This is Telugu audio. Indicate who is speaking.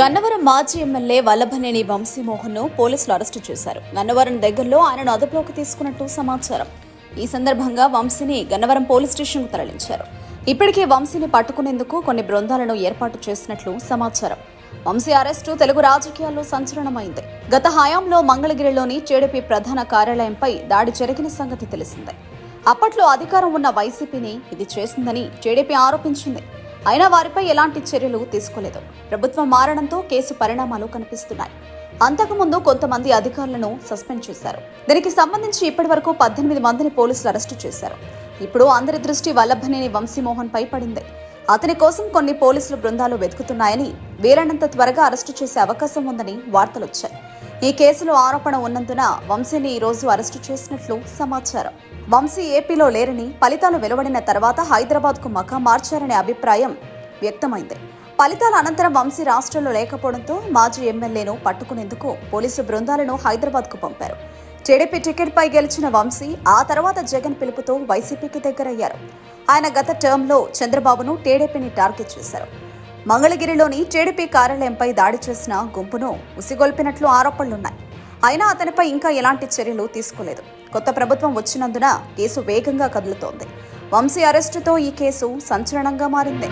Speaker 1: గన్నవరం మాజీ ఎమ్మెల్యే వల్లభనేని వంశీమోహన్ను పోలీసులు అరెస్టు చేశారు. గన్నవరం దగ్గరలో ఆయనను అదుపులోకి తీసుకున్నట్టు సమాచారం. ఈ సందర్భంగా వంశీని గన్నవరం పోలీస్ స్టేషన్కు తరలించారు. ఇప్పటికే వంశీని పట్టుకునేందుకు కొన్ని బృందాలను ఏర్పాటు చేసినట్లు సమాచారం. వంశీ అరెస్టు తెలుగు రాజకీయాల్లో సంచలనమైంది. గత హయాంలో మంగళగిరిలోని టీడీపీ ప్రధాన కార్యాలయంపై దాడి జరిగిన సంగతి తెలిసిందే. అప్పట్లో అధికారం ఉన్న వైసీపీని ఇది చేసిందని టీడీపీ ఆరోపించింది. అయినా వారిపై ఎలాంటి చర్యలు తీసుకోలేదు. ప్రభుత్వం మారడంతో కేసు పరిణామాలు కనిపిస్తున్నాయి. అంతకుముందు కొంతమంది అధికారులను సస్పెండ్ చేశారు. దీనికి సంబంధించి ఇప్పటివరకు పద్దెనిమిది మందిని పోలీసులు అరెస్టు చేశారు. ఇప్పుడు అందరి దృష్టి వల్లభనేని వంశీమోహన్ పై పడింది. అతని కోసం కొన్ని పోలీసులు బృందాలు వెతుకుతున్నాయని వీలైనంత త్వరగా అరెస్టు చేసే అవకాశం ఉందని వార్తలొచ్చాయి. ఈ కేసులో ఆరోపణ ఉన్నందున వంశీని ఈరోజు అరెస్టు చేసినట్లు సమాచారం. వంశీ ఏపీలో లేరని ఫలితాలు వెలువడిన తర్వాత హైదరాబాద్కు మకా మార్చారనే అభిప్రాయం వ్యక్తమైంది. ఫలితాల అనంతరం వంశీ రాష్ట్రంలో లేకపోవడంతో మాజీ ఎమ్మెల్యేను పట్టుకునేందుకు పోలీసు బృందాలను హైదరాబాద్కు పంపారు. టీడీపీ టికెట్పై గెలిచిన వంశీ ఆ తర్వాత జగన్ పిలుపుతో వైసీపీకి దగ్గరయ్యారు. ఆయన గత టర్మ్లో చంద్రబాబును టీడీపీని టార్గెట్ చేశారు. మంగళగిరిలోని టీడీపీ కార్యాలయంపై దాడి చేసిన గుంపును ఉసిగొల్పినట్లు ఆరోపణలున్నాయి. అయినా అతనిపై ఇంకా ఎలాంటి చర్యలు తీసుకోలేదు. కొత్త ప్రభుత్వం వచ్చినందున కేసు వేగంగా కదులుతోంది. వంశీ అరెస్టుతో ఈ కేసు సంచలనంగా మారింది.